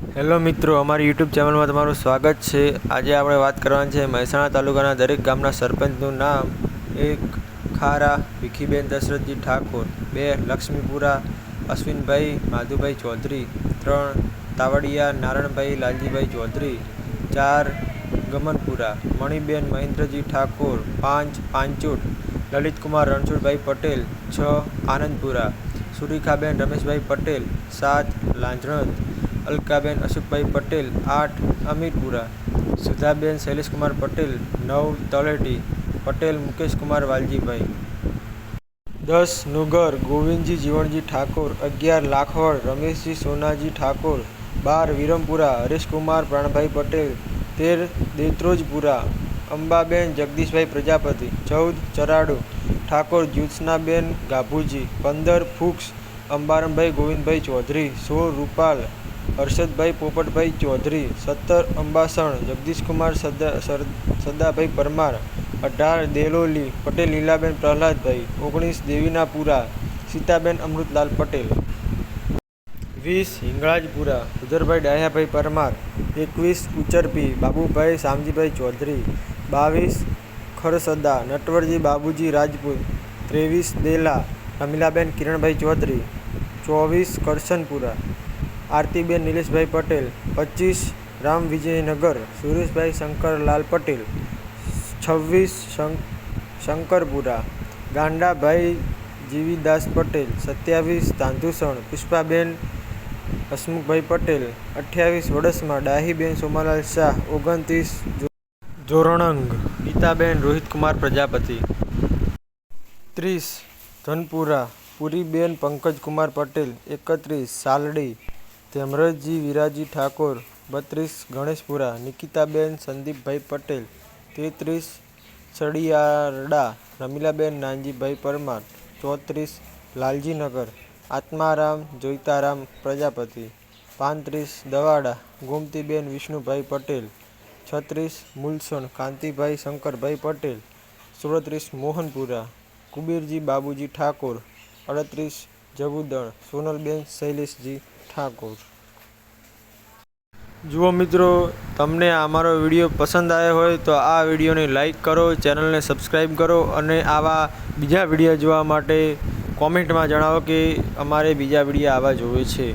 Hello મિત્રો, અમારી YouTube ચેનલમાં તમારું સ્વાગત છે. આજે આપણે વાત કરવાની છે મહેસાણા તાલુકાના દરેક ગામના સરપંચનું નામ એક ખારા ભીખીબેન દશરથજી ઠાકોર, બે લક્ષ્મીપુરા અશ્વિનભાઈ માધુભાઈ ચૌધરી, ત્રણ તાવડિયા નારણભાઈ લાલજીભાઈ ચૌધરી, ચાર ગમનપુરા મણિબેન મહેન્દ્રજી ઠાકોર, પાંચ પાંચોટ, લલિતકુમાર રણછોડભાઈ પટેલ, છ આનંદપુરા, સુરેખાબેન રમેશભાઈ પટેલ, સાત લાંજણત અલકાબેન અશોકભાઈ પટેલ, આઠ અમીરપુરા સુધાબેન શૈલેષકુમાર પટેલ, નવ તળેટી, પટેલ મુકેશકુમાર વાલજીભાઈ. દસ નુગર, ગોવિંદજી જીવણજી ઠાકોર, અગિયાર લાખવડ રમેશજી સોનાજી ઠાકોર, બાર વિરમપુરા, હરેશકુમાર પ્રાણભાઈ પટેલ, તેર દેત્રોજપુરા, અંબાબેન જગદીશભાઈ પ્રજાપતિ, ચૌદ ચરાડુ, ઠાકોર જ્યોત્સનાબેન ગાભુજી, પંદર ફૂક્સ, અંબારમભાઈ ગોવિંદભાઈ ચૌધરી, સોળ રૂપાલ હર્ષદભાઈ પોપટભાઈ ચૌધરી, સત્તર અંબાસણ, જગદીશકુમાર સદા સદાભાઈ પરમાર, અઢાર દેલોલી, પટેલ, લીલાબેન પ્રહલાદભાઈ, ઓગણીસ દેવીનાપુરા, સીતાબેન અમૃતલાલ પટેલ. વીસ હિંગળાજપુરા ઉધરભાઈ ડાયાભાઈ પરમાર, એકવીસ ઉચરપી, બાબુભાઈ શામજીભાઈ ચૌધરી, બાવીસ ખરસદા, નટવરજી બાબુજી રાજપૂત, ત્રેવીસ દેલા, રમીલાબેન કિરણભાઈ ચૌધરી, ચોવીસ કરશનપુરા. આરતીબેન નિલેશભાઈ પટેલ, પચીસ રામ વિજયનગર, સુરેશભાઈ શંકરલાલ પટેલ, છવ્વીસ શંકરપુરા, ગાંડાભાઈ જીવીદાસ પટેલ, સત્યાવીસ તાંધુસણ પુષ્પાબેન હસમુખભાઈ પટેલ, અઠ્યાવીસ વડસમાં, ડાહીબેન સોમાલાલ શાહ, ઓગણત્રીસ જોરણંગ, ગીતાબેન રોહિતકુમાર પ્રજાપતિ, ત્રીસ ધનપુરા, પુરીબેન પંકજકુમાર પટેલ, એકત્રીસ સાલડી ધેમરજજી વિરાજી ઠાકોર, બત્રીસ ગણેશપુરા, નિકિતાબેન સંદીપભાઈ પટેલ, તેત્રીસ સડિયારડા રમીલાબેન નાનજીભાઈ પરમાર, ચોત્રીસ લાલજીનગર, આત્મારામ જોઈતારામ પ્રજાપતિ, પાંત્રીસ દવાડા, ગોમતીબેન વિષ્ણુભાઈ પટેલ, છત્રીસ મુલસણ કાંતિભાઈ શંકરભાઈ પટેલ, સુડત્રીસ મોહનપુરા, કુબીરજી બાબુજી ઠાકોર, અડત્રીસ જગુદણ સોનલબેન શૈલેષજી ઠાકોર. જુઓ મિત્રો, તમને અમારો વીડિયો પસંદ આવ્યો હોય તો આ વિડીયોને લાઈક કરો, ચેનલને સબસ્ક્રાઈબ કરો અને આવા બીજા વીડિયો જોવા માટે કોમેન્ટમાં જણાવો કે અમારે બીજા વીડિયો આવા જોવે છે.